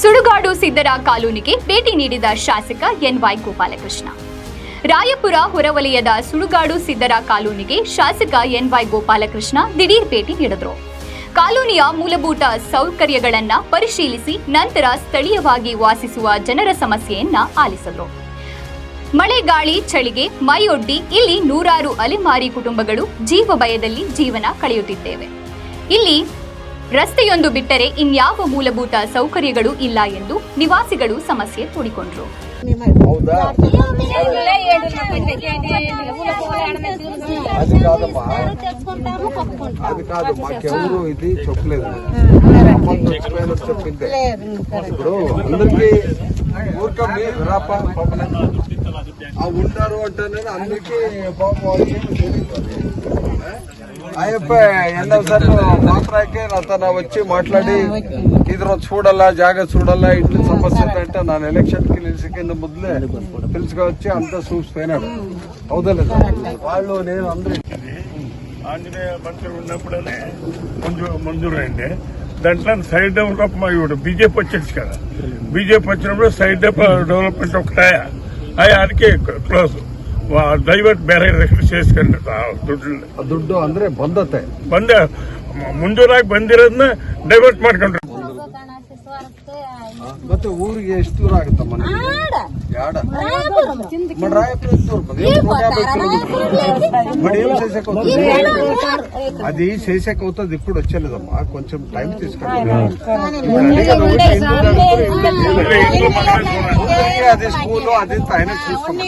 ಸುಡುಗಾಡು ಸಿದ್ದರ ಕಾಲೋನಿಗೆ ಭೇಟಿ ನೀಡಿದ ಶಾಸಕ ಎನ್ವೈ ಗೋಪಾಲಕೃಷ್ಣ. ರಾಯಪುರ ಹೊರವಲಯದ ಸುಳುಗಾಡು ಸಿದ್ದರ ಕಾಲೋನಿಗೆ ಶಾಸಕ ಎನ್ವೈ ಗೋಪಾಲಕೃಷ್ಣ ದಿಢೀರ್ ಭೇಟಿ ನೀಡಿದರು. ಕಾಲೋನಿಯ ಮೂಲಭೂತ ಸೌಕರ್ಯಗಳನ್ನ ಪರಿಶೀಲಿಸಿ ನಂತರ ಸ್ಥಳೀಯವಾಗಿ ವಾಸಿಸುವ ಜನರ ಸಮಸ್ಯೆಯನ್ನ ಆಲಿಸಿದರು. ಮಳೆ ಗಾಳಿ ಚಳಿಗೆ ಮೈಯೊಡ್ಡಿ ಇಲ್ಲಿ ನೂರಾರು ಅಲೆಮಾರಿ ಕುಟುಂಬಗಳು ಜೀವ ಭಯದಲ್ಲಿ ಜೀವನ ಕಳೆಯುತ್ತಿದ್ದೇವೆ. ಇಲ್ಲಿ ರಸ್ತೆಯೊಂದು ಬಿಟ್ಟರೆ ಇನ್ಯಾವ ಮೂಲಭೂತ ಸೌಕರ್ಯಗಳು ಇಲ್ಲ ಎಂದು ನಿವಾಸಿಗಳು ಸಮಸ್ಯೆ ತೋಡಿಕೊಂಡರು ಹೌದಾ అది కాదమ్మా అది కాదు మాకెవరు ఇది చెప్పలేదు సంబంధం వచ్చిపోయిన చెప్పిందే ఇప్పుడు అందరికి ఊరిక మీరు రాపా పక్కన ఆ ఉంటారు అంటేనే అందరికి పాపం ಅಯ್ಯಪ್ಪ ಎಲ್ಲ ಸರ್ ಮಾತ್ರಕ್ಕೆ వచ్చి మాట్లాడి ఇద్దరు చూడాలా ಚೂಡಲ್ಲ చూడాలా ಚೂಡಲ್ಲ ಇಟ್ಲ ಸಮಸ್ಯೆ నా ನಾನು ಎಲೆಕ್ಷನ್ కి నిలిచికింద ಮೊದಲೇ తెలుసుకోవచ్చి అంత చూసిపోయినాడు. అవుదలే వాళ్ళు నేను అందరూ ఆంజనేయ మంత్రి ఉన్నప్పుడనే మంజూరు మంజూరైంది. దాంట్లో సైడ్ డెవలప్ ఇవ్వడు బీజేపీ వచ్చేసి కదా. బీజేపీ వచ్చినప్పుడు సైడ్ డెవలప్మెంట్ ఒకటాయా అయ్యానికి క్లోజ్ ದಯವಿಟ್ಟು ಬೇರೆ ಸೇರಿಸ್ಕೊಂಡು ದುಡ್ಡು ದುಡ್ಡು ಅಂದ್ರೆ ಬಂದತೆ. ಬಂದ. ಮುಂಜೂರಾಗಿ ಬಂದಿರೋದನ್ನ ಡೈವರ್ಟ್ ಮಾಡ್ಕೊಂಡ್ರು. ಮತ್ತೆ ಊರಿಗೆ ಎಷ್ಟು ದೂರ ಆಗುತ್ತಮ್ಮ ನಿಮ್ಗೆ? యాడ మన రాయపూర్ ఎంత దూరం పది? నూట యాభై కిలోమీటర్లు. మరి ఏం చేసాక అవుతుంది అది చేసాక అవుతుంది ఇప్పుడు వచ్చేలేదమ్మా కొంచెం టైం తీసుకోండి అది స్కూల్ అది ఆయన చూసుకున్నాం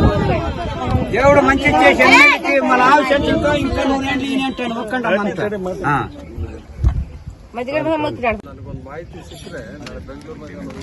దేవుడు మంచి చేసి అన్నిటికీ మన ఆవు చెట్లతో ఇంకా నూనెండి ఈయనంటాను మొక్కండమ్మ అంతా ఆ. ನನಗೊಂದು ಮಾಹಿತಿ ಸಿಕ್ಕರೆ ನಾಳೆ ಬೆಂಗಳೂರಿನಲ್ಲಿ